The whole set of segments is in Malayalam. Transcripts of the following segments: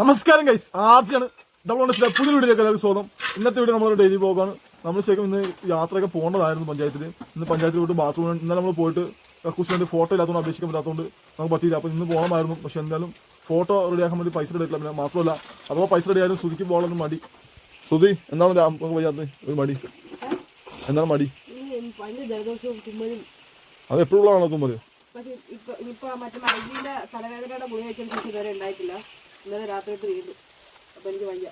നമസ്കാരം ഗൈസ് ആർജിയാണ്. ഡബിൾ ഓണസ്റ്റിലെ പുതിയ വീഡിയോയിലേക്ക് എല്ലാവർക്കും സ്വാഗതം. ഇന്നത്തെ വീഡിയോ നമ്മൾ ഡെയിലി ബ്ലോഗാണ് നമ്മൾ ശരിക്കും ഇന്ന് യാത്രയൊക്കെ പോകേണ്ടതായിരുന്നു പഞ്ചായത്തിൽ ഇന്ന് പഞ്ചായത്തിൽ പോയിട്ട് ബാത്റൂം ഇന്നലെ നമ്മൾ പോയിട്ട് കക്കൂസിന്റെ ഫോട്ടോ ഇല്ലാത്തതുകൊണ്ട് അപേക്ഷിക്കാൻ പറ്റാത്തതുകൊണ്ട് നമുക്ക് പറ്റിയില്ല. അപ്പോൾ ഇന്ന് പോകണമായിരുന്നു. പക്ഷേ എന്തായാലും ഫോട്ടോ റെഡിയാക്കാൻ വേണ്ടി പൈസ റെഡി പിന്നെ മാത്രമല്ല അഥവാ പൈസ റെഡി ആയാലും ശ്രുതിക്ക് പോകാനൊന്നും മടി. ശ്രുതി എന്താണ് നമുക്ക് വയ്യാത്ത ഒരു മടി. എന്താണ് മടി? അത് എപ്പോഴുള്ളതാണോ തുമ്മൽ പക്ഷെ ഉണ്ടായിട്ടില്ല. ഇന്നലെ രാത്രിയിട്ട് വീണ്ടും അപ്പൊ എനിക്ക് വയ്യ.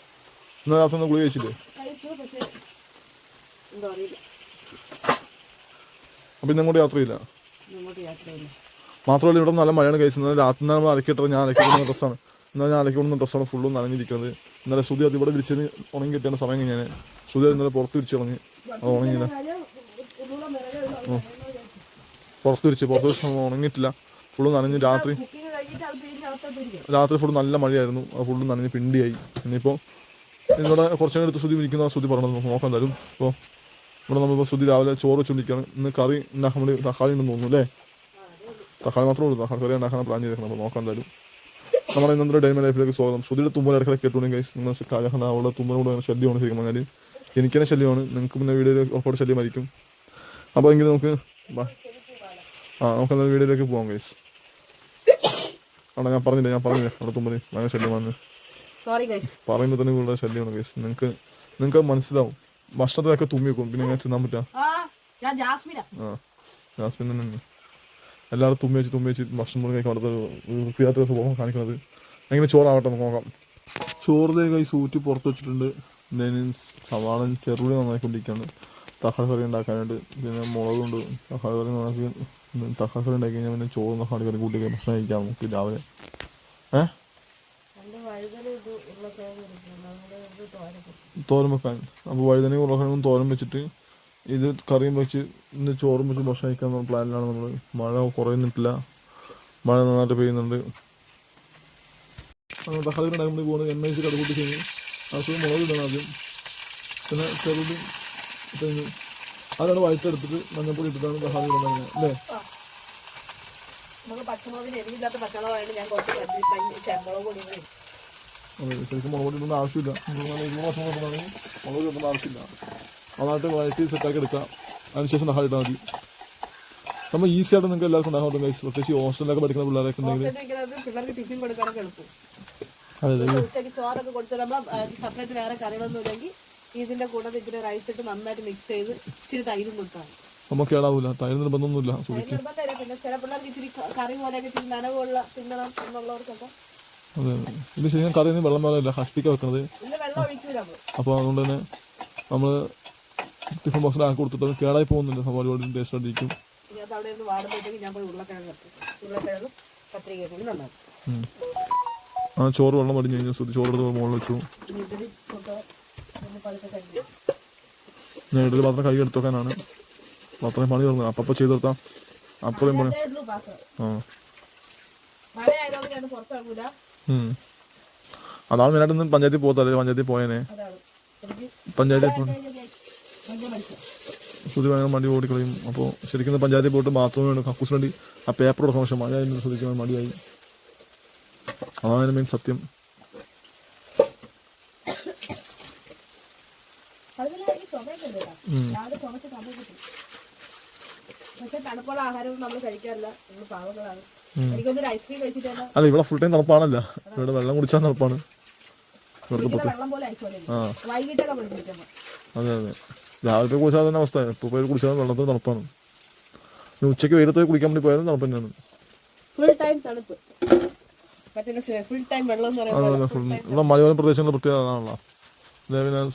ഇന്നലെ രാത്രി ഒന്ന് ഗുളിക കഴിച്ചില്ലേ? കഴിച്ചു പക്ഷെ എന്തോ അറിയില്ല. അപ്പോൾ ഇന്ന് അങ്ങോട്ട് യാത്രയില്ല ഇങ്ങോട്ട് യാത്രയില്ല മാത്രമല്ല ഇവിടെ നല്ല മഴയാണ് കഴിച്ചത് ഇന്നലെ രാത്രി നമ്മൾ അലക്കിയിട്ടത് ഞാൻ അലക്കി ഡ്രസ്സാണ്. ഇന്നലെ ഞാൻ അലക്കി ഡ്രസ്സാണ് ഫുള്ളും നനഞ്ഞിരിക്കുന്നത്. ഇന്നലെ ശ്രുതി അത് ഇവിടെ വിരിച്ചതിന് ഉണങ്ങി കിട്ടിയാണ് സമയം ഞാൻ. ശ്രുതി ഇന്നലെ പുറത്ത് വിരിച്ചു ഉണങ്ങി അത് ഉണങ്ങിയില്ല. പുറത്ത് വിരിച്ച് പുറത്ത് വിരിച്ച് ഉണങ്ങിയിട്ടില്ല. ഫുള്ളും നനഞ്ഞ് രാത്രി കുക്കിംഗ് കഴിഞ്ഞിട്ട് അത് പിഴിഞ്ഞ് അകത്തോട്ടിരിക്കും രാത്രി ഫുഡ് നല്ല മഴയായിരുന്നു. ആ ഫുള്ള് നനഞ്ഞ് പിണ്ടിയായി. ഇനിയിപ്പോൾ ഇവിടെ കുറച്ചു നേരം എടുത്ത് ശ്രുതി വിളിക്കുന്ന ശ്രുതി പറഞ്ഞത് നോക്കാൻ തരും ഇപ്പോൾ ഇവിടെ നമ്മളിപ്പോൾ ശ്രുതി രാവിലെ ചോറ് വെച്ചുകൊണ്ടിരിക്കുകയാണ് ഇന്ന് കറി ഉണ്ടാക്കാൻ വേണ്ടി തക്കാളി ഉണ്ടെന്ന് തോന്നുന്നു അല്ലേ? തക്കാളി മാത്രമേ ഉള്ളൂ. തക്കാളി കറി ഉണ്ടാക്കാൻ പ്ലാൻ ചെയ്തേക്കണം അപ്പോൾ നോക്കാൻ തരും നമ്മുടെ ഇന്നത്തെ ഡൈമ ലൈഫിലേക്ക് സ്വാഗതം. ശ്രുതിയുടെ തുമ്പൽ ഇടയ്ക്കിടയ്ക്ക് കേട്ടുണ്ടെങ്കിൽ നിങ്ങൾ കാലഹന അവളുടെ തുമ്പലോട് ശല്യമാണ് ശരിക്കും പറഞ്ഞാൽ എനിക്ക് തന്നെ ശല്യമാണ്. നിങ്ങൾക്ക് പിന്നെ വീഡിയോയിൽ ഒരുപാട് ശല്യമായിരിക്കും. അപ്പോൾ എങ്കിൽ നമുക്ക് ആ നമുക്ക് എന്തായാലും വീഡിയോയിലേക്ക് പോകാം ഗൈസ് ആണോ ഞാൻ പറഞ്ഞില്ല ഞാൻ പറഞ്ഞില്ല അവിടെ തുമ്പനി ഭയങ്കര ശല്യമാണ്. സോറി ഗൈസ് പറയുമ്പോൾ തന്നെ കൂടുതൽ ശല്യമാണ് ഗൈസ് നിങ്ങൾക്ക് നിങ്ങൾക്ക് മനസ്സിലാവും. ഭക്ഷണത്തിലൊക്കെ തുമ്മി വെക്കും പിന്നെ ഞാൻ തിന്നാൻ പറ്റാ. ഞാൻ ആ ജാസ്മിൻ തന്നെ എല്ലാവരും തുമ്മി വെച്ച് തുമ്മി വെച്ച് ഭക്ഷണം പോലും കഴിക്കാൻ അടുത്ത വൃത്തിയാത്ത സ്വഭാവം കാണിക്കുന്നത്. എങ്ങനെ ചോറാവട്ടെ നമുക്ക് നോക്കാം. ചോറ് കൈ സൂറ്റി പുറത്ത് വെച്ചിട്ടുണ്ട്. ഞാൻ സവാള ചെറുപടി നന്നായിക്കൊണ്ടിരിക്കുകയാണ്. തക്കാളി കറി ഉണ്ടാക്കാനായിട്ട് പിന്നെ മുളകുണ്ട് തക്കാളി കറി ഉണ്ടാക്കി തക്കാളി കറി ഉണ്ടാക്കി കഴിഞ്ഞാൽ പിന്നെ ചോറും തക്കാളി കറി കൂട്ടി ഭക്ഷണം കഴിക്കാം നമുക്ക് രാവിലെ. നമ്മുടെ തോരൻ വെക്കാൻ. അപ്പോൾ വഴുതനയും ഉരുളക്കിഴങ്ങും തോരൻ വെച്ചിട്ട് ഇത് കറിയും വെച്ച് ഇന്ന് ചോറും വെച്ച് ഭക്ഷണം കഴിക്കാൻ പ്ലാനിലാണ് നമ്മൾ മഴ കുറയുന്നിട്ടില്ല. മഴ നന്നായിട്ട് പെയ്യുന്നുണ്ട്. തക്കാളി കറി ഉണ്ടാക്കുമ്പോൾ പോകുന്നത് എണ്ണ വെച്ച് കടുകൂട്ടി കഴിഞ്ഞ് അസുഖം മുളക് ഇടണം ആദ്യം. പിന്നെ ചെറുതും കഴിഞ്ഞു അതാണ് വഴറ്റെടുത്തിട്ട് മഞ്ഞപ്പൊടി ഇട്ടിട്ടാണ് തക്കാളി ഇടുന്നത് അല്ലേ? നമുക്ക് പച്ചമുളകിന് എരിവില്ലാത്ത പച്ചമുളകായിട്ട് ഞാൻ കുറച്ച് പൊടി കൂടി. അതെ ശരിക്കും മുളക് പൊടി ഇടേണ്ട ആവശ്യമില്ല. ഇരുപത് വർഷം കൊണ്ടാണെങ്കിൽ മുളക് ഇടേണ്ട ആവശ്യമില്ല. നന്നായിട്ട് വഴറ്റി സെറ്റാക്കി എടുക്കാം. അതിനുശേഷം തക്കാളി ഇട്ടാൽ മതി. നമ്മൾ ഈസി ആയിട്ട് നിങ്ങൾക്ക് എല്ലാവർക്കും ഉണ്ടാക്കാൻ പറ്റും guys. പ്രത്യേകിച്ച് ഹോസ്റ്റലിലൊക്കെ പഠിക്കുന്ന പിള്ളേരൊക്കെ ഉണ്ടെങ്കിൽ. പിള്ളേർക്ക് ടിഫിൻ കൊടുക്കാനൊക്കെ എളുപ്പം. അതെ ചോറൊക്കെ കൊടുത്തിടുമ്പോൾ സെപ്പറേറ്റ് വേറെ കറികളൊന്നും ഇല്ലെങ്കിൽ ഇതിന്റെ കൂടെ ഇച്ചിരി റൈസ് ഇട്ട് നന്നായിട്ട് മിക്സ് ചെയ്ത് ഇച്ചിരി തൈരും കൊടുത്താൽ നമുക്ക് കേടാവില്ല തൈര് നിർബന്ധമൊന്നുമില്ല നിർബന്ധമില്ല പിന്നെ ചില പിള്ളേർക്ക് ഇച്ചിരി കറി പോലെയൊക്കെ ഇച്ചിരി നനവുള്ള തിന്നണം എന്നുള്ളവർക്കൊക്കെ അതെ അതെ. ഇത് ശരിക്കും കറി വെള്ളം പോലെയല്ല ഹസ്പിക്ക വെക്കുന്നത് അപ്പൊ നമ്മൾ. അപ്പോൾ അതുകൊണ്ട് തന്നെ നമ്മൾ ടിഫിൻ ബോക്സിൽ ആക്കി കൊടുത്തിട്ട് കേടായി പോകുന്നില്ല സംഭവം ഒരുപാട് ടേസ്റ്റ് അടിക്കും. ഇനി അത് അവിടെ നിന്ന് വാടുമ്പോഴത്തേക്ക് ഞാൻ പോയി ഉരുളക്കിഴങ്ങ് കത്തി ഉരുളക്കിഴങ്ങും കത്രികയും കൂടി നന്നാക്കും. ആ ചോറ് വെള്ളം പടിഞ്ഞു കഴിഞ്ഞാൽ ചോറ് എടുത്ത് മുകളിൽ വെച്ചു. ഇടയിൽ പാത്രം കൈ എടുത്തു വെക്കാനാണ്. പാത്രം പണി തുടങ്ങുന്നത്. അപ്പം ചെയ്ത് നിർത്താം അത്രയും പണി. അതാണ് മെയിനായിട്ട് ഇന്ന് പഞ്ചായത്തിൽ പോകത്തല്ലേ പഞ്ചായത്തിൽ പോയേനെ. പഞ്ചായത്തിൽ പോയി മടി ഓടിക്കളയും. അപ്പോൾ ശരിക്കും പഞ്ചായത്തിൽ പോയിട്ട് ബാത്റൂമിൽ വേണം കക്കൂസിന് വേണ്ടി ആ പേപ്പർ കൊടുക്കാൻ പക്ഷെ മഴ ആയിരുന്നു ശ്രദ്ധിക്കാൻ മടിയായി. അതാണ് മെയിൻ സത്യം അതുപോലെ എനിക്ക് ചുമയൊക്കെ ഉണ്ട് കേട്ടോ ഉം. രാവിലെ കിട്ടും. പക്ഷെ തണുപ്പുള്ള ആഹാരമൊന്നും നമ്മൾ കഴിക്കാറില്ല. നമ്മൾ പാവങ്ങളാണ്. എനിക്കൊന്നൊരു ഐസ്ക്രീം അല്ല ഇവിടെ ഫുൾ ടൈം തണുപ്പാണല്ല. ഇവിടെ വെള്ളം കുടിച്ചാൽ തണുപ്പാണ്. വെള്ളം പോലെ ആ. വൈകിട്ടൊക്കെ അതെ അതെ. രാവിലത്തെ കുടിച്ചാൽ തന്നെ അവസ്ഥ. ഇപ്പോൾ പോയി കുടിച്ചാൽ വെള്ളത്തിന് തണുപ്പാണ്. ഇനി ഉച്ചയ്ക്ക് വെയിലത്ത് കുടിക്കാൻ വേണ്ടി പോയാലും തണുപ്പ് തന്നെയാണ്. ഫുൾ ടൈം തണുപ്പ്. ഫുൾ ടൈം വെള്ളം മലയോര പ്രദേശങ്ങളുടെ പ്രത്യേകത അതാണല്ലോ. അതേപോലെ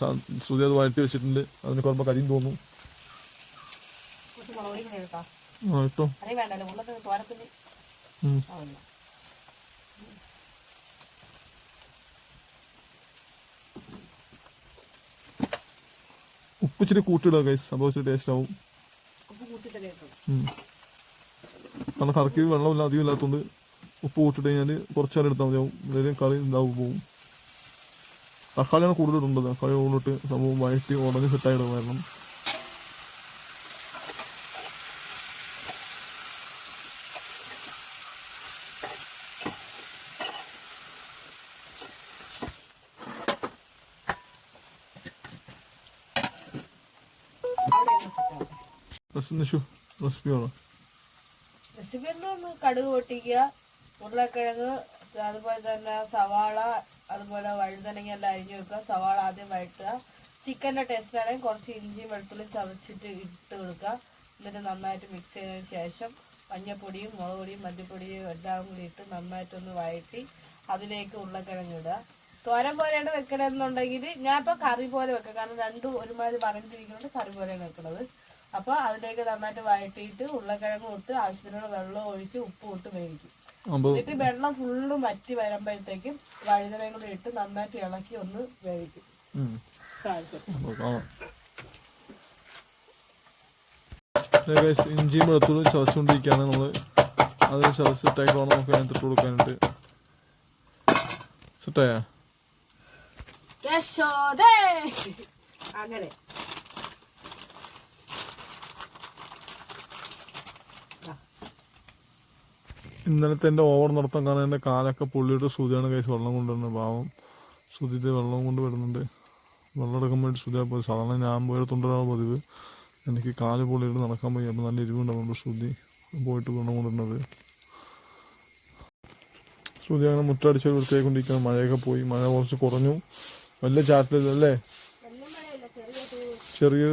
ശ്രുതി അത് വഴറ്റി വെച്ചിട്ടുണ്ട്. അതിന് കുഴപ്പം കരിയും തോന്നും. കുറച്ച് ആ ഇട്ടോ. ഉപ്പ് ഇച്ചിരി കൂട്ടിയിടുക കൈസ് അപ്പോൾ ഇച്ചിരി ടേസ്റ്റ് ആവും. കാരണം കറക്കി വെള്ളമില്ല അധികം ഇല്ലാത്തതുകൊണ്ട് ഉപ്പ് കൂട്ടിട്ട് കഴിഞ്ഞാൽ കുറച്ചേരം എടുത്താൽ മതിയാവും. കറി ഉണ്ടാവും പോവും. തക്കാളിയാണ് കൂടുതലിട്ടുണ്ട് തക്കാളി കൂടുതലിട്ട് സംഭവം വയറ്റി ഉടനെ സെറ്റായിടും കാരണം. റെസിപ്പി ഒന്ന് കടുക് പൊട്ടിക്കുക ഉരുളക്കിഴങ്ങ് അതുപോലെ തന്നെ സവാള അതുപോലെ വഴുതനങ്ങ എല്ലാം അരിഞ്ഞു വെക്കുക. സവാള ആദ്യം വഴറ്റുക. ചിക്കന്റെ ടേസ്റ്റ് ആണെങ്കിൽ കുറച്ച് ഇഞ്ചി വെളുത്തുള്ളി ചതച്ചിട്ട് ഇട്ട് കൊടുക്കുക. എന്നിട്ട് നന്നായിട്ട് മിക്സ് ചെയ്തതിന് ശേഷം മഞ്ഞപ്പൊടിയും മുളക് പൊടിയും മല്ലിപ്പൊടിയും എല്ലാം കൂടി ഇട്ട് നന്നായിട്ടൊന്ന് വഴറ്റി അതിലേക്ക് ഉരുളക്കിഴങ്ങ് ഇടുക. തോരൻ പോലെയാണ് വെക്കണമെന്നുണ്ടെങ്കിൽ ഞാൻ ഇപ്പോൾ കറി പോലെ വെക്കാം. കാരണം രണ്ടും ഒരുമാതിരി പറഞ്ഞിട്ടിരിക്കുന്നുണ്ട് കറി പോലെയാണ് വെക്കുന്നത് അപ്പോൾ അതിലേക്ക് നന്നായിട്ട് വഴറ്റിയിട്ട് ഉരുളക്കിഴങ്ങ് ഇട്ട് ആവശ്യത്തിനുള്ള വെള്ളം ഒഴിച്ച് ഉപ്പും ഇട്ട് വേവിക്കും. എന്നിട്ട് വെള്ളം ഫുള്ള് വറ്റി വരുമ്പോഴത്തേക്കും വഴുതനയും കൂടെ ഇട്ട് നന്നായിട്ട് ഇളക്കി ഒന്ന് വേവിക്കും. ഇഞ്ചിയും വെളുത്തുള്ളും ചതച്ചുകൊണ്ടിരിക്കുകയാണ്. നമ്മൾ അത് ചതച്ചിട്ടായിട്ട് വേണം നമുക്ക് അതിനകത്ത് ഇട്ട് കൊടുക്കാനായിട്ട് സെറ്റായാ അങ്ങനെ. ഇന്നലത്തെ എന്റെ ഓവർ നടത്താൻ കാരണം എന്റെ കാലൊക്കെ പൊള്ളിയിട്ട് സുതിയാണ് കൈസ് വെള്ളം കൊണ്ടുവരുന്നത്. പാവം. സുതിത്തെ വെള്ളം കൊണ്ട് വരുന്നുണ്ട്. വെള്ളം എടുക്കാൻ വേണ്ടി ശ്രുതിയാ പോയി സാധാരണ ഞാൻ പോയിടത്തുണ്ടാണ് പതിവ്. എനിക്ക് കാൽ പൊള്ളിയിട്ട് നടക്കാൻ പോയി അപ്പോൾ നല്ല എരിവുണ്ടാവുന്നുണ്ട് ശ്രുതി പോയിട്ട് വെള്ളം കൊണ്ടുവരുന്നത്. ശ്രുതി അങ്ങനെ മുറ്റടിച്ച് വൃത്തിയായിക്കൊണ്ടിരിക്കുകയാണ്. മഴയൊക്കെ പോയി. മഴ കുറച്ച് കുറഞ്ഞു. വലിയ ചാറ്റില്ല അല്ലേ? ചെറിയ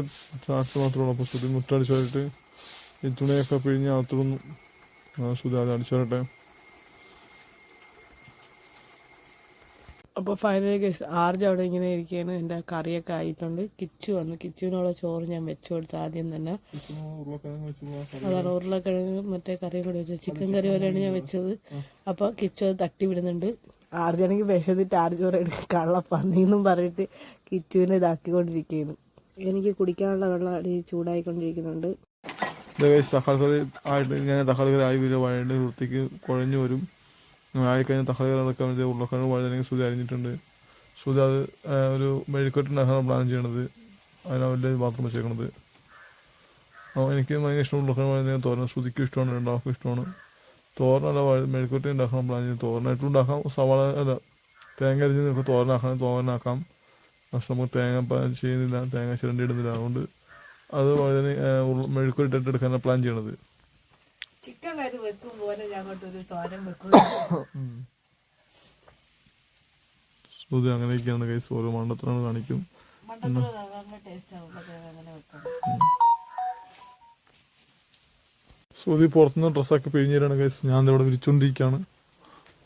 ചാറ്റ് മാത്രമേ ഉള്ളൂ. അപ്പോൾ ശ്രുതി മുറ്റടിച്ചായിട്ട് ഈ തുണിയൊക്കെ പിഴിഞ്ഞ് അകത്തിടുന്നു അത് അടിച്ചു അപ്പോൾ ഫൈനലി ഗസ് ആർജ് അവിടെ ഇങ്ങനെ ഇരിക്കുകയാണ്. എന്റെ കറിയൊക്കെ ആയിട്ടുണ്ട്. കിച്ചു വന്നു. കിച്ചുവിനുള്ള ചോറ് ഞാൻ വെച്ചു കൊടുത്തു. ആദ്യം തന്നെ അതാണ് ഉരുളക്കിഴങ്ങ് മറ്റേ കറിയും കൂടി വെച്ചത്. ചിക്കൻ കറി പോലെയാണ് ഞാൻ വെച്ചത്. അപ്പോൾ കിച്ചു അത് തട്ടി വിടുന്നുണ്ട്. ആർജാണെങ്കിൽ വിശന്നിട്ട് ആർജ് പറയും കള്ളപ്പന്നിന്നും പറഞ്ഞിട്ട് കിച്ചുവിനെ ഇതാക്കിക്കൊണ്ടിരിക്കുകയാണ്. എനിക്ക് കുടിക്കാനുള്ള വെള്ളം ചൂടായിക്കൊണ്ടിരിക്കുന്നുണ്ട്. തക്കാളി ആയിട്ട് ഞാൻ തക്കാളി കറി ആയി വരും വഴണ്ട് വൃത്തിക്ക് കുഴഞ്ഞു വരും. ആയിക്കഴിഞ്ഞാൽ തക്കാളി കറി ഇറക്കാൻ വേണ്ടി ഉരുളക്കിഴങ്ങ് വഴുതനെങ്കിൽ സുതി അരിഞ്ഞിട്ടുണ്ട്. സുതി അത് ഒരു മെഴുക്കട്ടുണ്ടാക്കാണ് പ്ലാൻ ചെയ്യണത്. അതിനാണ് വലിയ പാത്രം വെച്ചേക്കണത്. എനിക്ക് ഭയങ്കര ഇഷ്ടം ഉരുളക്കിഴങ്ങ് വഴുതനെങ്കിൽ തോരൻ. ശ്രുതിക്കും ഇഷ്ടമാണ് രണ്ടാൾക്കും ഇഷ്ടമാണ്. തോരനല്ല മെഴുക്കട്ടി ഉണ്ടാക്കണം പ്ലാൻ ചെയ്ത്. തോരനായിട്ടും ഉണ്ടാക്കാം. സവാള അല്ല തേങ്ങ അരിഞ്ഞ് നിങ്ങൾക്ക് തോരനാക്കണം. തോരനാക്കാം. പക്ഷെ നമുക്ക് തേങ്ങ ചെയ്യുന്നില്ല. തേങ്ങ ചിരണ്ടി ഇടുന്നില്ല. അതുകൊണ്ട് അത് വളരെ മെഴുക്കുരുട്ടിട്ട് എടുക്കാനാണ് പ്ലാൻ ചെയ്യണത്. ചിക്കൻ കറി വെക്കും പോലെ ഞങ്ങോട്ട് ഒരു തോരൻ വെക്കും. ശ്രുതി അങ്ങനെയൊക്കെയാണ് കൈസ് ഓരോ മണ്ടത്തിലാണ് കാണിക്കും. ശ്രുതി പുറത്തുനിന്ന് ഡ്രസ്സൊക്കെ പിഴിഞ്ഞ് തരാണ് കൈസ് ഞാൻ ഇവിടെ വിരിച്ചുകൊണ്ടിരിക്കുകയാണ്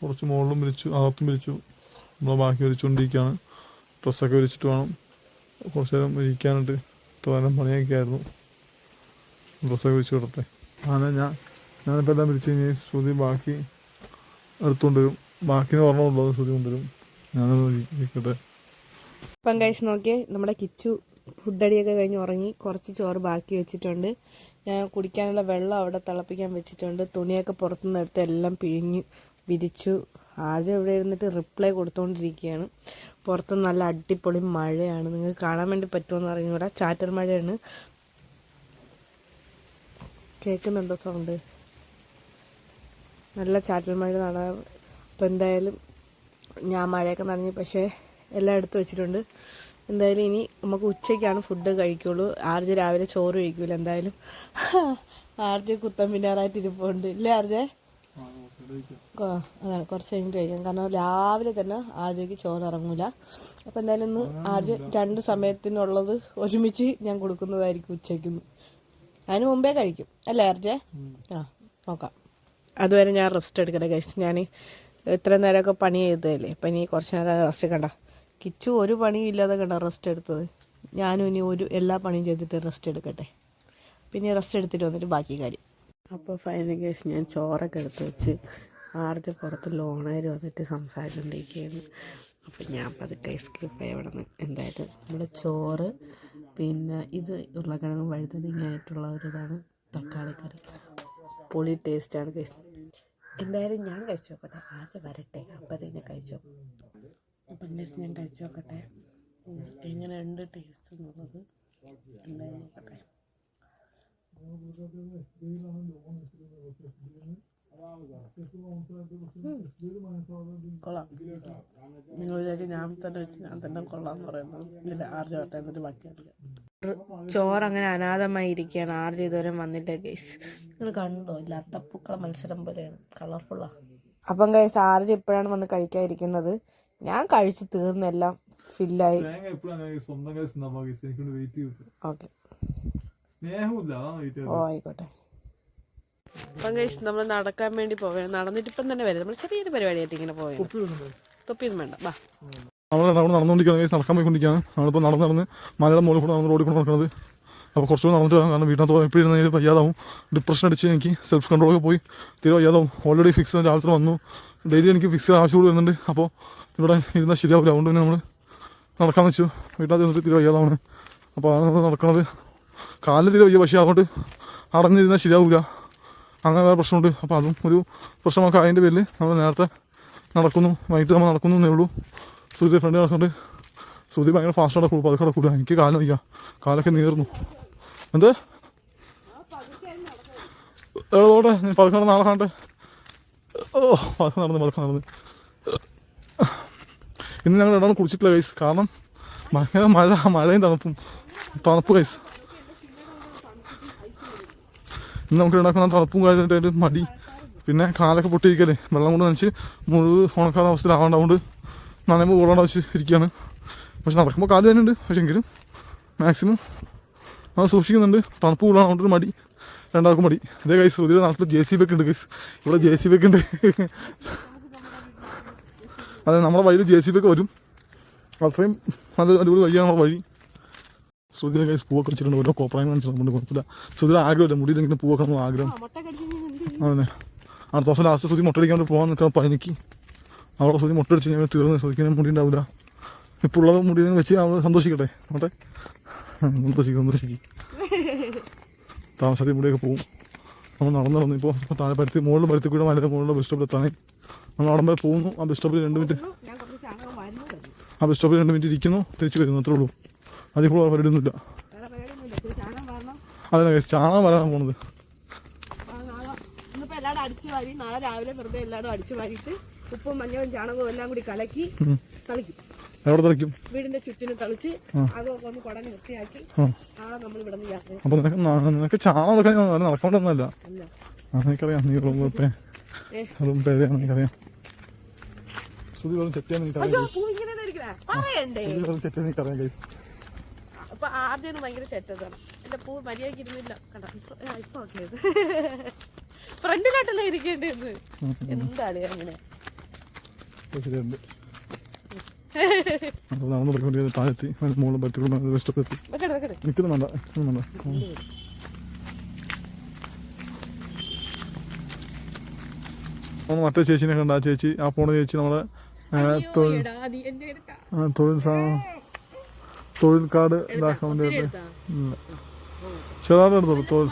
കുറച്ച് മുകളിലും വിരിച്ചു അകത്തും വിരിച്ചു. നമ്മൾ ബാക്കി വിരിച്ചുകൊണ്ടിരിക്കുകയാണ് ഡ്രസ്സൊക്കെ വിരിച്ചിട്ട് വേണം. കുറച്ച് നേരം ഇരിക്കാനായിട്ട് തോരം പണിയൊക്കെ ആയിരുന്നു ഡ്രസ്സൊക്കെ വിളിച്ചു കൊടുത്തെ. അങ്ങനെ ഞാൻ ഞാനിപ്പോൾ എല്ലാം വിരിച്ച് കഴിഞ്ഞാൽ ശ്രുതി ബാക്കി എടുത്തുകൊണ്ട് വരും ബാക്കിന് ഓർമ്മ ശ്രുതി കൊണ്ടുവരും. ഞാനത് ഇപ്പം കഴിച്ച് നോക്കിയേ നമ്മുടെ കിച്ചു ഫുഡടിയൊക്കെ കഴിഞ്ഞ് ഉറങ്ങി. കുറച്ച് ചോറ് ബാക്കി വെച്ചിട്ടുണ്ട്. ഞാൻ കുടിക്കാനുള്ള വെള്ളം അവിടെ തിളപ്പിക്കാൻ വെച്ചിട്ടുണ്ട്. തുണിയൊക്കെ പുറത്തുനിന്ന് എടുത്ത് എല്ലാം പിഴിഞ്ഞ് വിരിച്ചു. ആദ്യം ഇവിടെ ഇരുന്നിട്ട് റിപ്ലൈ കൊടുത്തുകൊണ്ടിരിക്കുകയാണ് പുറത്ത് നല്ല അടിപൊളി മഴയാണ്. നിങ്ങൾക്ക് കാണാൻ വേണ്ടി പറ്റുമെന്ന് അറിഞ്ഞൂടാ ചാറ്റൽ മഴയാണ്. കേൾക്കുന്നുണ്ടോ സൗണ്ട്? നല്ല ചാറ്റൽ മഴ നട അപ്പോൾ എന്തായാലും ഞാൻ മഴയൊക്കെ നനഞ്ഞു പക്ഷേ എല്ലാം എടുത്തു വെച്ചിട്ടുണ്ട്. എന്തായാലും ഇനി നമുക്ക് ഉച്ചയ്ക്കാണ് ഫുഡ് കഴിക്കുള്ളൂ. ആർജെ രാവിലെ ചോറ് കഴിക്കൂല എന്തായാലും. ആർജെ കുത്തം പിന്നാറായിട്ട് ഇരിപ്പുണ്ട് ഇല്ലേ ആർജെ? അതാണ് കുറച്ച് കഴിഞ്ഞിട്ട് കഴിക്കാം. കാരണം രാവിലെ തന്നെ ആദ്യക്ക് ചോറ് ഇറങ്ങൂല. അപ്പം എന്തായാലും ഇന്ന് ആദ്യം രണ്ട് സമയത്തിനുള്ളത് ഒരുമിച്ച് ഞാൻ കൊടുക്കുന്നതായിരിക്കും ഉച്ചയ്ക്ക് അതിന് മുമ്പേ കഴിക്കും. അല്ലേ ആർജെ? ആ നോക്കാം. അതുവരെ ഞാൻ റെസ്റ്റ് എടുക്കട്ടെ കഴിച്ച് ഞാൻ ഇത്ര നേരമൊക്കെ പണി ചെയ്തതല്ലേ. അപ്പം ഇനി കുറച്ച് നേരം റെസ്റ്റ് കണ്ട. കിച്ചു ഒരു പണിയും ഇല്ലാതെ കണ്ട റെസ്റ്റ് എടുത്തത്. ഞാനും ഇനി ഒരു എല്ലാ പണിയും ചെയ്തിട്ട് റെസ്റ്റ് എടുക്കട്ടെ. പിന്നെ റെസ്റ്റ് എടുത്തിട്ട് വന്നിട്ട് ബാക്കി കാര്യം. അപ്പോൾ ഫൈനൽ കേസ് ഞാൻ ചോറൊക്കെ എടുത്ത് വെച്ച് ആർജ് പുറത്ത് ലോണേര് വന്നിട്ട് സംസാരിച്ചുകൊണ്ടിരിക്കുകയാണ് അപ്പോൾ ഞാൻ പതുക്കെ എസ്കേപ്പ് ആയി അവിടെ നിന്ന് എന്തായാലും നമ്മുടെ ചോറ് പിന്നെ ഇത് ഉരുളക്കിഴങ്ങ് വഴുതനങ്ങായിട്ടുള്ള ഒരു ഇതാണ് തക്കാളി കറി. പൊളി ടേസ്റ്റാണ് കേസ് എന്തായാലും ഞാൻ കഴിച്ചു നോക്കട്ടെ. ആർജ് വരട്ടെ. അപ്പത്തേക്ക് കഴിച്ചു അപ്പം കേസ് ഞാൻ കഴിച്ചു നോക്കട്ടെ. എങ്ങനെയുണ്ട് ടേസ്റ്റ് എന്നുള്ളത് എന്തായാലും നോക്കട്ടെ. നിങ്ങൾ വിചാരിക്കും ഞാൻ തന്നെ വെച്ച് ഞാൻ തന്നെ കൊള്ളാന്ന് പറയുന്നു പറയുന്നത്. ഇല്ല ആർജ് വട്ടെ എന്നിട്ട് ബാക്കി അറിയാം ചോറ് അങ്ങനെ അനാഥമായി ഇരിക്കുകയാണ്. ആർജ് ഇതുവരെ വന്നില്ല ഗൈസ് നിങ്ങൾ കണ്ടോ? ഇല്ല അത്തപ്പൂക്കള മത്സരം പോലെയാണ്. കളർഫുള്ളാ അപ്പം ഗൈസ് ആർജ് ഇപ്പോഴാണ് വന്ന് കഴിക്കാതിരിക്കുന്നത്. ഞാൻ കഴിച്ച് തീർന്നെല്ലാം ഫില്ലായി ഓക്കെ ഓ ആയിക്കോട്ടെ. അപ്പം കഴിച്ച് നമ്മൾ നടക്കാൻ വേണ്ടി പോവുകയാണ്. നടന്നിട്ട് ഇപ്പം തന്നെ വരും. നമ്മൾ ചെറിയൊരു പരിപാടിയായിട്ട് ഇങ്ങനെ പോവുകയാണ്. തൊപ്പിയൊന്നും വേണ്ട. വാ. നമ്മൾ അവിടെ നടന്നുകൊണ്ടിരിക്കുകയാണ് നടക്കാൻ പോയിക്കൊണ്ടിരിക്കുകയാണ്. നമ്മളിപ്പോൾ നടന്ന് നടന്ന് മലയുടെ മുകളിൽ കൂടെ നടന്ന് റോഡിൽ കൂടെ നടക്കുന്നത്. അപ്പോൾ കുറച്ചുകൂടെ നടന്നിട്ട് കാരണം വീട്ടിനകത്ത് എപ്പോഴും ഇരുന്ന് ഇത് വയ്യാതാവും. ഡിപ്രഷൻ അടിച്ച് എനിക്ക് സെൽഫ് കൺട്രോളൊക്കെ പോയി. തീരെ വയ്യാതാവും. ഓൾറെഡി ഫിക്സ് രാവിലെ വന്നു. ഡെയിലി എനിക്ക് ഫിക്സ് ആവശ്യം കൂടി വരുന്നുണ്ട്. അപ്പോൾ ഇവിടെ ഇരുന്നാൽ ശരിയാവില്ല. അതുകൊണ്ട് തന്നെ നമ്മൾ നടക്കാമെന്ന് വെച്ചു. വീട്ടിനകത്ത് ഇരുന്നിട്ട് തീരെ വയ്യാതാവുന്നു അപ്പോൾ അതാണ് നമ്മൾ നടക്കുന്നത്. കാലിന് തീരെ വയ്യ പക്ഷേ അതുകൊണ്ട് അടഞ്ഞിരുന്നാൽ ശരിയാവില്ല. അങ്ങനെ പ്രശ്നമുണ്ട്. അപ്പോൾ അതും ഒരു പ്രശ്നമൊക്കെ അതിന്റെ പേരിൽ നമ്മൾ നേരത്തെ നടക്കുന്നു. വൈകിട്ട് നമ്മൾ നടക്കുന്നു എന്നേ ഉള്ളൂ. ശ്രുതി ഫ്രണ്ട് നടക്കുന്നുണ്ട്. ശ്രുതി ഭയങ്കര ഫാസ്റ്റ് നടക്കുള്ളൂ പതുക്കെ നടക്കൂല. എനിക്ക് കാലം വയ്യ. കാലൊക്കെ നീർന്നു എന്ത്? ഏതോടെ നീ പതുക്കെ നടന്ന് നാളെ കാണട്ടെ. ഓ പതുക്കെ നടന്ന് പതുക്കെ നടന്ന്. ഇന്ന് ഞങ്ങൾ രണ്ടാളും കുടിച്ചിട്ടില്ല കൈസ് കാരണം ഭയങ്കര മഴ മഴയും തണുപ്പും. തണുപ്പ് കൈസ് ഇന്ന് നമുക്ക് ഉണ്ടാക്കുന്ന തണുപ്പും കാര്യമായിട്ട് മടി. പിന്നെ കാലൊക്കെ പൊട്ടിയിരിക്കല്ലേ? വെള്ളം കൊണ്ട് നനച്ച് മുഴുവൻ ഉണക്കാത്ത അവസ്ഥയിലാവേണ്ടതുകൊണ്ട് നനയുമ്പോൾ ഓടാണ്ട് വെച്ച് ഇരിക്കുകയാണ്. പക്ഷെ നടക്കുമ്പോൾ കാൽ തന്നെയുണ്ട് പക്ഷെ എങ്കിലും മാക്സിമം അത് സൂക്ഷിക്കുന്നുണ്ട്. തണുപ്പ് കൂടാണ്. അതുകൊണ്ടൊരു മടി. രണ്ടാൾക്കും മടി. ഇതേ കൈസ് ഇതിൽ നാട്ടിൽ ജെ സി ബൊക്കെ ഉണ്ട് കൈസ് ഇവിടെ ജെ സി ബൊക്കെ ഉണ്ട്. അതെ നമ്മുടെ വഴിയിൽ ജെ സി ബൊക്കെ വരും. അത്രയും നല്ല അടിപൊളി വഴിയാണ് നമ്മുടെ വഴി. ശ്രുതിയുടെ കൈസ് പൂവൊക്കെ വെച്ചിട്ടുണ്ട് ഓരോ കോപ്രായം കാണിച്ചിട്ടുണ്ട് കുഴപ്പമില്ല. സുധീര ആഗ്രഹമില്ല മുടിയിലെങ്കിലും പൂവൊക്കെ നമ്മൾ ആഗ്രഹം. അതന്നെ. അടുത്ത ദിവസം ലാസ്റ്റ് സുധി മുട്ടടിക്കാൻ വേണ്ടി പോകാൻ നിൽക്കാൻ പനിക്ക്. അവിടെ സുധി മുട്ടടിച്ച് കഴിഞ്ഞാൽ തീർന്ന് സുധിക്കാൻ മുടി ഉണ്ടാവില്ല. ഇപ്പോൾ ഉള്ളത് മുടി വെച്ച് അവൾ സന്തോഷിക്കട്ടെ. നോട്ടെ സന്തോഷിക്കും സന്തോഷിക്കും. താമസത്തിൽ മുടിയൊക്കെ പോവും. നമ്മൾ നടന്നു നടന്നു ഇപ്പോൾ ഇപ്പോൾ താഴെ പരുത്തി മുകളിൽ പരുത്തി കൂടെ മലയുടെ മുകളിലെ ബസ് സ്റ്റോപ്പിൽ എത്താനേ നമ്മൾ അവിടെ വരെ പോകുന്നു. ആ ബസ് സ്റ്റോപ്പിൽ രണ്ട് മിനിറ്റ് ആ ബസ് സ്റ്റോപ്പിൽ രണ്ട് മിനിറ്റ് ഇരിക്കുന്നു. തിരിച്ച് വരുന്നു അത്രേ ഉള്ളൂ. അതിപ്പോൾ പരിപാടിയൊന്നുമില്ല ഇടുന്നില്ല അതെ ചാണകം വരാൻ പോണത്. എല്ലാവരും അടിച്ചു വാരി നാളെ രാവിലെ വെറുതെ എല്ലാവരും അടിച്ചു വാരിയിട്ട് ഉപ്പും മഞ്ഞളും ചാണകവും എല്ലാം കൂടി കലക്കി. തളിക്കും. എവിടെ തളിക്കും? വീടിന്റെ ചുറ്റിനും തളിച്ച് അതൊക്കെ ഒന്ന് കുടഞ്ഞ് വൃത്തിയാക്കി നാളെ നമ്മൾ ഇവിടെ യാത്ര അപ്പോൾ നിനക്ക് ചാണകം നടക്കണ്ടെന്നല്ല എനിക്കറിയാം നീ റൂം പേ ഏ. റൂം പേരെയാണ് എനിക്കറിയാം. ശ്രുതി വെറും എനിക്കറിയാം ഗൈസ് അപ്പൊ ആദ്യം ഭയങ്കര ചെറ്റതാണ്. എന്റെ പൂ മര്യാദയ്ക്ക് ഇരുന്നില്ല. കണ്ട? ഇപ്പൊ ആ, ഇപ്പൊ ഓക്കെ ഫ്രണ്ടിലോട്ടല്ലേ ഇരിക്കേണ്ടത്? എന്താണ് അങ്ങനെ അപ്പോൾ നടന്നു താഴെത്തി. മുകളിൽ. നമ്മൾ മറ്റേ ചേച്ചിനെ കണ്ട ആ ചേച്ചി ആ പോണ ചേച്ചി നമ്മളെ തൊഴിൽ തൊഴിൽ തൊഴിൽ കാർഡ് ഇതാക്കാൻ വേണ്ടി? ചെറുതായിട്ട് എടുത്തോളൂ. തൊഴിൽ.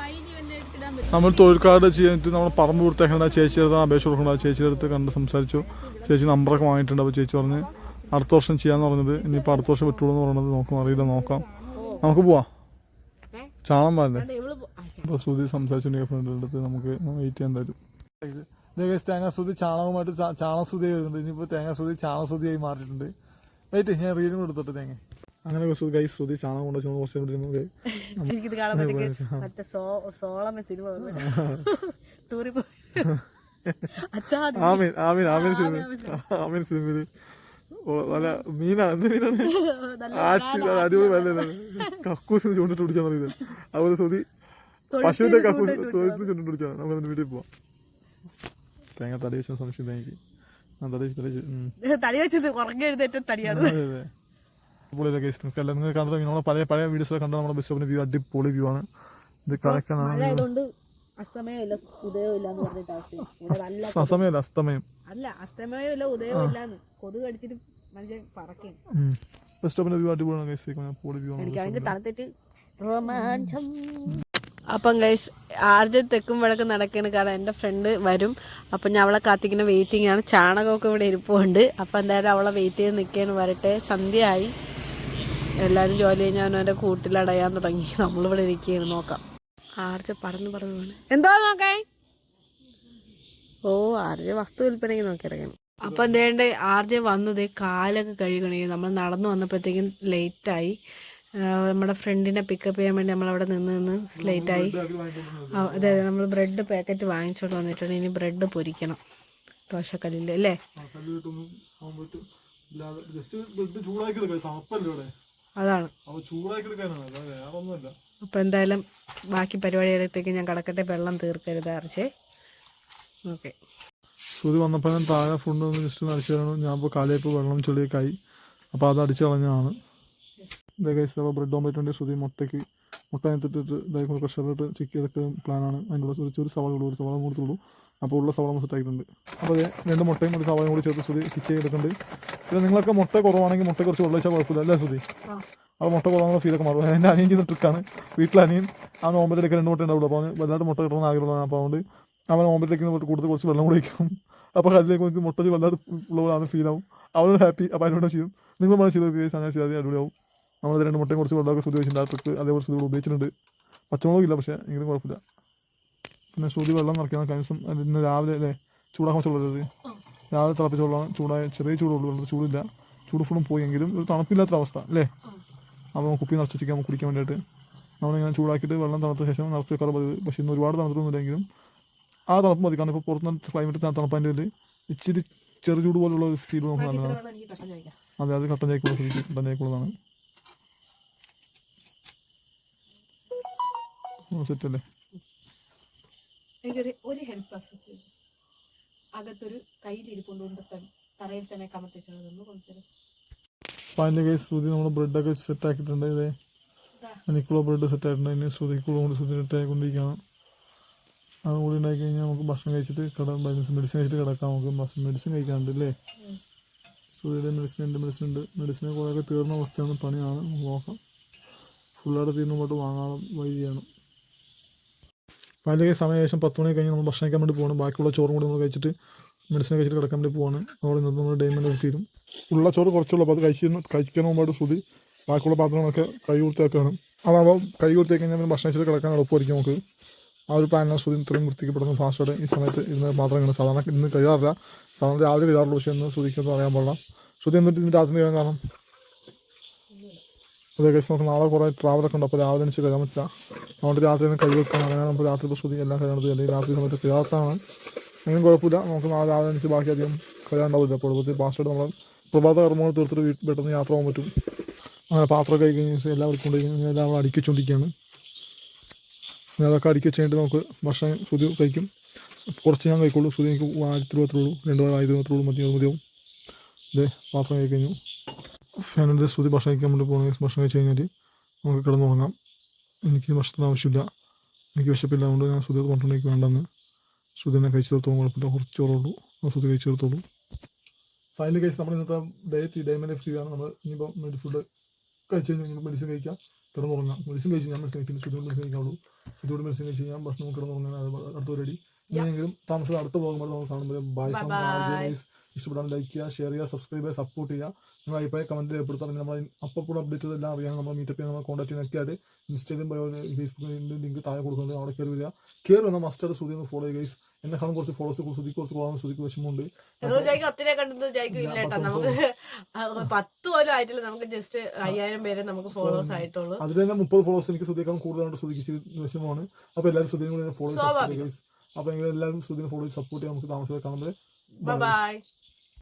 നമ്മൾ തൊഴിൽ കാർഡ് ചെയ്തിട്ട് നമ്മൾ പറമ്പ് കൊടുത്തേക്കണ്ട ചേച്ചി അടുത്ത് അപേക്ഷ കൊടുക്കണ്ട ആ ചേച്ചിയുടെ അടുത്ത് കണ്ട് സംസാരിച്ചു. ചേച്ചി നമ്പറൊക്കെ വാങ്ങിയിട്ടുണ്ട് അപ്പോൾ ചേച്ചി പറഞ്ഞ് അടുത്ത വർഷം ചെയ്യാന്ന് പറഞ്ഞത്. ഇനിയിപ്പോൾ അടുത്ത വർഷം പറ്റുള്ളൂ എന്ന് പറയുന്നത് നോക്കാം അറിയില്ല നോക്കാം. നമുക്ക് പോവാം? ചാണം പാടില്ലേ? അപ്പോൾ ശ്രുതി സംസാരിച്ചിട്ടുണ്ടെങ്കിൽ ഫ്രണ്ടിന്റെ അടുത്ത് നമുക്ക് വെയിറ്റ് ചെയ്യാൻ തരും. തേങ്ങാ സുധി ചാണകമായിട്ട് ചാ- ചാണക സുധി വരുന്നുണ്ട്. ഇനിയിപ്പോൾ തേങ്ങാ സുധി ചാണക സുധിയായി മാറിയിട്ടുണ്ട്. വെയിറ്റ് ഞാൻ റീലും എടുത്തോട്ടെ തേങ്ങ. അങ്ങനെ സുധി ചാണകം കൊണ്ട് വെച്ച് കുറച്ച് കൂടി ഇരുന്നു. എനിക്കിത് കാണുമ്പോഴത്തേക്ക് മറ്റേ സോ സോളമ സിനിമ ടൂറി പോയി ആമീൻ ആമീൻ ആമീൻ സിനിമ ആമീൻ നല്ല മീനാണ് എന്ത് മീനാണ്? ആറ്റി അടിപൊളി നല്ല കക്കൂസിന് ചൂണ്ടിട്ട് പിടിച്ചാൽ ഇത്. അതുപോലെ സുധി പശുവിന്റെ കക്കൂസ് തൊഴുത്തിന് ചൂണ്ടിട്ട് പിടിച്ചാൽ നമുക്ക് അതിന്റെ വീട്ടിൽ പോവാം. തേങ്ങ തടി വെച്ച സംശയം തേങ്ങയ്ക്ക് ആ തടി വെച്ച് തടി വെച്ച് ഉം. തടി വെച്ചത് കുറഞ്ഞ എഴുതേറ്റ തടിയാണ്. പൊളിയിലെ കേസ് നിങ്ങൾക്ക് എല്ലാം നിങ്ങൾ കണ്ടത് നമ്മളെ പഴയ പഴയ വീഡിയോസൊക്കെ കണ്ടത് നമ്മുടെ ബസ് സ്റ്റോപ്പിന് വ്യൂ അടിപൊളി വ്യൂ ആണ്. ഇത് മഴ കളക്കാനാണ് ആയതുകൊണ്ട് അസ്തമയം ഇല്ല ഉദയവും ഇല്ല എന്ന് പറഞ്ഞിട്ട് അസ്തമയം. അല്ല ഇല്ലാന്ന് കൊതുക് കടിച്ചിട്ട് മനുഷ്യൻ പറക്കും. ഉം. ബസ് സ്റ്റോപ്പിന്റെ വ്യൂ അടിപൊളിയാണ് കേസ് പൊളി വ്യൂ ആണ്. എനിക്കാണെങ്കിൽ തണുത്തിട്ട് രോമാഞ്ചം. അപ്പം ഗൈസ് ആർജ് തെക്കും വടക്കും നടക്കുന്ന കാരണം എന്റെ ഫ്രണ്ട് വരും. അപ്പം ഞാൻ അവളെ കാത്തിക്കുന്ന വെയിറ്റിംഗ് ആണ്. ചാണകമൊക്കെ ഇവിടെ ഇരിപ്പുണ്ട്. അപ്പം എന്തായാലും അവളെ വെയിറ്റ് ചെയ്ത് നിൽക്കുകയാണ്. വരട്ടെ. സന്ധ്യയായി. എല്ലാവരും ജോലി കഴിഞ്ഞാൽ അവനവന്റെ കൂട്ടിലടയാൻ തുടങ്ങി. നമ്മളിവിടെ ഇരിക്കുകയാണ്. നോക്കാം. ആർജ പറഞ്ഞു പറഞ്ഞു. എന്തോ നോക്കേ? ഓ ആർജ വസ്തു വിൽപ്പനയ്ക്ക് നോക്കിയിറങ്ങണം അപ്പം എന്തേണ്ട ആർജ വന്നത് കാലൊക്കെ കഴുകണേ. നമ്മൾ നടന്നു വന്നപ്പോഴത്തേക്കും ലേറ്റായി ആയി. നമ്മുടെ ഫ്രണ്ടിനെ പിക്കപ്പ് ചെയ്യാൻ വേണ്ടി നമ്മൾ അവിടെ നിന്ന് നിന്ന് ലേറ്റായി ആയി. അതെ അതെ നമ്മൾ ബ്രെഡ് പാക്കറ്റ് വാങ്ങിച്ചോണ്ട് വന്നിട്ടുണ്ട്. ഇനി ബ്രെഡ് പൊരിക്കണം. ദോശക്കല്ലിൽ അല്ലേ? ജസ്റ്റ് ബ്രെഡ് ചൂടാക്കി എടുക്കാം. തണുപ്പല്ലേ ഇവിടെ? അതാണ്. അപ്പൊ അപ്പോൾ എന്തായാലും ബാക്കി പരിപാടികളിലേക്ക് ഞാൻ കടക്കട്ടെ. വെള്ളം തീർക്കരുത് അരച്ചേ ഓക്കെ. സൂര്യ വന്നപ്പോൾ ഞാൻ താഴെ ഫുഡ് ഒന്ന് ജസ്റ്റ് ഒന്ന് അടിച്ചു തരണം. ഞാൻ ഇപ്പോൾ കാലയപ്പോൾ വെള്ളം ചെളിയൊക്കെ ആയി അപ്പോൾ അത് അടിച്ചു കളഞ്ഞതാണ്. ഇതേ കൈസ് അപ്പോൾ ബ്രെഡ് ഓംലെറ്റ് ഉണ്ട്. സുതി മുട്ടയ്ക്ക് മുട്ട അതിനകത്തിട്ട് ഇതായി പ്രഷറിട്ട് ചിക്കി എടുക്കുന്ന പ്ലാനാണ് അതിന്റെ ഒരു ചെറിയ സവാള ഉള്ളൂ ഒരു സവാള കൊടുത്തുള്ളൂ അപ്പോൾ ഉള്ള സവാള നമ്മൾ സെറ്റാക്കിയിട്ടുണ്ട് അപ്പോൾ അതെ രണ്ട് മുട്ടയും ഒരു സവാളയും കൂടി ചേർത്ത് സുതി സ്റ്റിച്ച് ചെയ്തിട്ടുണ്ട്. പിന്നെ നിങ്ങളൊക്കെ മുട്ട കുറവാണെങ്കിൽ മുട്ട കുറച്ച് വെള്ളം വെച്ചാൽ കുഴപ്പമില്ല അല്ലേ സുതി അപ്പോൾ മുട്ട കുറവാണെങ്കിൽ ഫീലൊക്കെ മാറും. എന്റെ അനിയൻ ചെയ്യുന്ന ട്രിക്കാണ് വീട്ടിൽ അനിയൻ ആ നോമ്പലേക്ക് രണ്ട് മുട്ട ഉണ്ടാവുള്ളൂ. അപ്പോൾ അവന് വല്ലാണ്ട് മുട്ട കിട്ടണമെന്ന് ആഗ്രഹമുള്ളതാണ്. അപ്പോൾ അതുകൊണ്ട് അവൻ നോമ്പലിലേക്ക് കൂടുതൽ കുറച്ച് വെള്ളം കൂടി വയ്ക്കും അപ്പോൾ അതിലേക്ക് കുറച്ച് മുട്ട വല്ലാണ്ട് ഉള്ളവരാണ് ഫീലാവും അവനോട് ഹാപ്പി അപ്പോൾ അതിനോട് ചെയ്യും. നിങ്ങൾ വേണം ചെയ്ത് നോക്കി. അങ്ങനെ ചെയ്താൽ അടിപൊളിയാവും. നമ്മൾ രണ്ട് മുട്ടയും കുറച്ച് വെള്ളമൊക്കെ സുതി വെച്ചിട്ടുണ്ട്. ആ ട്രിക്ക് അതേപോലെ സുതി ഉപയോഗിച്ചിട്ടുണ്ട്. പച്ചമുളകും ഇല്ല പക്ഷേ എങ്കിലും കുഴപ്പമില്ല. പിന്നെ ശ്രുതി വെള്ളം നിറയ്ക്കുന്ന കഴിഞ്ഞ ദിവസം. ഇന്ന് രാവിലെ അല്ലേ? ചൂടാക്കാൻ വെച്ചുള്ളത് രാവിലെ തിളപ്പിച്ച വെള്ളമാണ് ചൂടായ ചെറിയ ചൂടുള്ളൂ വെള്ളം ചൂടില്ല. ചൂട് ഫുള്ളും പോയെങ്കിലും ഒരു തണുപ്പില്ലാത്ത അവസ്ഥ അല്ലേ? അപ്പോൾ കുപ്പി നിറച്ച് വെച്ചാൽ നമുക്ക് കുടിക്കാൻ വേണ്ടിയിട്ട്. നമ്മളിങ്ങനെ ചൂടാക്കിയിട്ട് വെള്ളം തണുത്ത ശേഷം നിറച്ച് വെക്കാറ് പതിവ്. പക്ഷേ ഇന്ന് ഒരുപാട് തണുത്തൊന്നുമില്ലെങ്കിലും ആ തണുപ്പ് മതി കാരണം ഇപ്പോൾ പുറത്തുനിന്ന് ക്ലൈമറ്റ് തണുപ്പതിന്റെ ഇതിൽ ഇച്ചിരി ചെറു ചൂട് പോലുള്ള ഒരു ഫീൽ നമുക്ക് നല്ലതാണ് അതെ അത് കട്ടൻ ചായക്കുള്ള കട്ടൻ ചായക്കുള്ളതാണ്. സെറ്റ് അല്ലേ? എനിക്കൊരു ഒരു ഹെൽപ്പ് അകത്തൊരു കയ്യിലിരിപ്പുണ്ട് തറയിൽ തന്നെ കമത്തിച്ചതൊന്ന് കൊണ്ടുതരും അതിന്റെ കേസ് സൂതി നമ്മൾ ബ്രെഡൊക്കെ സെറ്റ് ആക്കിയിട്ടുണ്ട്. ഇതേ എനിക്കുള്ള ബ്രെഡ് സെറ്റ് ആയിട്ടുണ്ട്. ഇനി ശ്രുതിക്കുള്ള കൊണ്ട് സെറ്റ് കൊണ്ടിരിക്കണം അതും കൂടി ഉണ്ടാക്കി കഴിഞ്ഞാൽ നമുക്ക് ഭക്ഷണം കഴിച്ചിട്ട് കിട മെഡിസിൻ കഴിച്ചിട്ട് കിടക്കാം. നമുക്ക് മെഡിസിൻ കഴിക്കാനുണ്ട് അല്ലേ? ശ്രുതിയുടെ മെഡിസിൻ ഉണ്ട് മെഡിസിൻ ഉണ്ട്. മെഡിസിനെ കുറേയൊക്കെ തീർന്ന അവസ്ഥയാണ് പണിയാണ്. നോക്കാം. ഫുള്ളായിട്ട് തീർന്നുമ്പോട്ട് വാങ്ങാൻ വഴി ചെയ്യണം അതിന്റെ സമയം ഏകദേശം പത്ത് മണി കഴിഞ്ഞ് നമ്മൾ ഭക്ഷണം കഴിക്കാൻ വേണ്ടി പോകണം ബാക്കിയുള്ള ചോറും കൂടി നമ്മൾ കഴിച്ചിട്ട് മെഡിസിൻ കഴിച്ചിട്ട് കിടക്കാൻ വേണ്ടി പോവാണ്. അവിടെ നിന്ന് നമ്മൾ ഡൈമണ്ട് തീരും. ഉള്ള ചോറ് കുറച്ചുള്ളൂ. അപ്പോൾ അത് കഴിക്കുന്ന കഴിക്കാൻ മുമ്പായിട്ട് ശ്രുതി ബാക്കിയുള്ള പാത്രങ്ങളൊക്കെ കൈ കൊടുത്തേക്കാണ് അതാവുമ്പോൾ കൈ കൊടുത്തേക്ക് കഴിഞ്ഞാൽ പിന്നെ ഭക്ഷണം കഴിച്ചിട്ട് കിടക്കാൻ എളുപ്പമായിരിക്കും നമുക്ക്. ആ ഒരു പ്ലാനിലാണ് ശ്രുതി ഇത്രയും വൃത്തിക്കപ്പെടുന്ന ഫാസ്റ്റ് ഫാസ്റ്റോടെ ഈ സമയത്ത് ഇരുന്ന് പാത്രങ്ങൾ ഇങ്ങനെ സാധാരണ ഇന്ന് കഴിയാറില്ല. സാധാരണ രാവിലെ കഴിയാറുള്ളൂ. പക്ഷേ ഇന്ന് ശ്രുതിക്കൊന്നും അറിയാൻ പാടില്ല. ശ്രുതി എന്നിട്ട് ഇന്ന് രാത്രി കഴിയാൻ കാരണം? അതേ കഴിച്ച് നമുക്ക് നാളെ കുറേ ട്രാവലൊക്കെ ഉണ്ട്. അപ്പോൾ രാവിലെ എനിക്ക് കഴിയാൻ പറ്റില്ല. അതുകൊണ്ട് രാത്രി തന്നെ കൈ വെക്കാൻ അങ്ങനെ നമുക്ക് രാത്രി പ്രസൂതി എല്ലാം കഴിയണത് അല്ലെങ്കിൽ രാത്രി സമയത്ത് കഴിയാത്തതാണ് അങ്ങനെ കുഴപ്പമില്ല. നമുക്ക് നാളെ രാവിലെ എനിക്ക് ബാക്കി അധികം കഴിയാണ്ടാവില്ല അപ്പോൾ എളുപ്പത്തിൽ പാസ്റ്റ് നമ്മൾ പ്രഭാത കർമ്മങ്ങൾ തീർത്തിട്ട് വീട്ടിൽ പെട്ടെന്ന് യാത്ര പോകാൻ പറ്റും. അങ്ങനെ പാത്രം കഴി കഴിഞ്ഞ ശേഷം എല്ലാവർക്കും കൊണ്ട് കഴിഞ്ഞാൽ എല്ലാം അടുക്കിച്ചുകൊണ്ടിരിക്കുകയാണ് ഇനി അതൊക്കെ അടുക്കി വെച്ചിട്ട് നമുക്ക് ഭക്ഷണം സുതി കഴിക്കും. കുറച്ച് ഞാൻ കഴിക്കുള്ളൂ. സുതി എനിക്ക് ആയിരത്തി ഇരുപത്തുള്ളൂ രണ്ട് ആയിരത്തി ഇരുപത്തുള്ളൂ മതി മതിയാവും ഇതേ പാത്രം കഴി കഴിഞ്ഞു. ഫാനിന്റെ സ്തുതി ഭക്ഷണം കഴിക്കാൻ വേണ്ടി പോകുന്ന ഭക്ഷണം കഴിച്ച് കഴിഞ്ഞാൽ നമുക്ക് കിടന്നുറങ്ങാം. എനിക്ക് ഭക്ഷണത്തിന് ആവശ്യമില്ല. എനിക്ക് വിശപ്പില്ല. അതുകൊണ്ട് ഞാൻ സ്തുതി പറഞ്ഞിട്ടുണ്ട് എനിക്ക് വേണ്ടെന്ന് സുതിനെ കഴിച്ചു തീർത്തോളം. കുഴപ്പമില്ല. കുറച്ച് ചോറുള്ളൂ സ്തുതി കഴിച്ചു തീർത്തോളൂ. ഫൈനൽ കഴിച്ച് നമ്മൾ ഇന്നത്തെ ഡയറ്റ് ഡയമണ്ട് എഫ് സി ആണ്. നമ്മൾ ഇനിയിപ്പോൾ മെഡി ഫുഡ് കഴിച്ച് കഴിഞ്ഞാൽ മെഡിസിൻ കഴിക്കാം. കിടന്നുറങ്ങാം. മെഡിസിൻ കഴിച്ച് ഞാൻ മെഡിസിൻ കഴിച്ചില്ല സ്തുതി മെഡിസിൻ കഴിക്കാവുള്ളൂ. സ്തുതിയോട് മെഡിസിൻ കഴിച്ച് കഴിഞ്ഞാൽ ഭക്ഷണം കിടന്നുറങ്ങാൻ അടുത്ത പരിപാടി. ഇനിയെങ്കിലും താമസം അടുത്ത് പോകുമ്പോൾ നമുക്ക് കാണുമ്പോൾ ബൈ ഇഷ്ടപ്പെടാൻ ലൈക്ക് ചെയ്യുക ഷെയർ ചെയ്യുക സബ്സ്ക്രൈബ് ചെയ്യുക സപ്പോർട്ട് ചെയ്യുക. നിങ്ങൾ അഭിപ്രായം കമന്റ് രേഖപ്പെടുത്താൻ നമ്മൾ അപ്പോൾ അപ്ഡേറ്റ് എല്ലാം അറിയാൻ നമ്മൾ മീറ്റപ്പ് ചെയ്യാൻ നമ്മൾ കോൺടാക്ട് ചെയ്യാൻ ഒക്കെ ആയിട്ട് ഇൻസ്റ്റാഗ്രാം ബയോ ഫേസ്ബുക്കിന്റെ ലിങ്ക് താഴെ കൊടുക്കുന്നുണ്ട്. അവിടെ കയറി വരിക. കയറി വന്ന മസ്റ്റർ സുതി ഒന്ന് ഫോളോ ചെയ്യുക എന്നെ കാണും കുറച്ച് ഫോളോസ് സുധിക്ക് കുറച്ച് കുറവാണ് സുതിക്ക് വിഷമമുണ്ട്. ഒത്തിരി കണ്ടത് ജയിക്കും. ഇല്ല കേട്ടോ. നമുക്ക് പത്ത് പോലും ആയിട്ടില്ല. നമുക്ക് ജസ്റ്റ് അയ്യായിരം പേരെ നമുക്ക് ഫോളോസ് ആയിട്ടുള്ളൂ. അതിൽ തന്നെ മുപ്പത് ഫോളോസ് എനിക്ക് സുധിയേക്കാളും കൂടുതലായിട്ട് സുതിക്ക് വിഷമമാണ്. അപ്പോൾ എല്ലാവരും സുതിയും കൂടി ഫോളോ. ചെയ്യുക അപ്പോൾ എല്ലാവരും സുദിനെ ഫോളോ ചെയ്ത് സപ്പോർട്ട് ചെയ്യാൻ നമുക്ക് താമസം കാണുമ്പോൾ ബൈ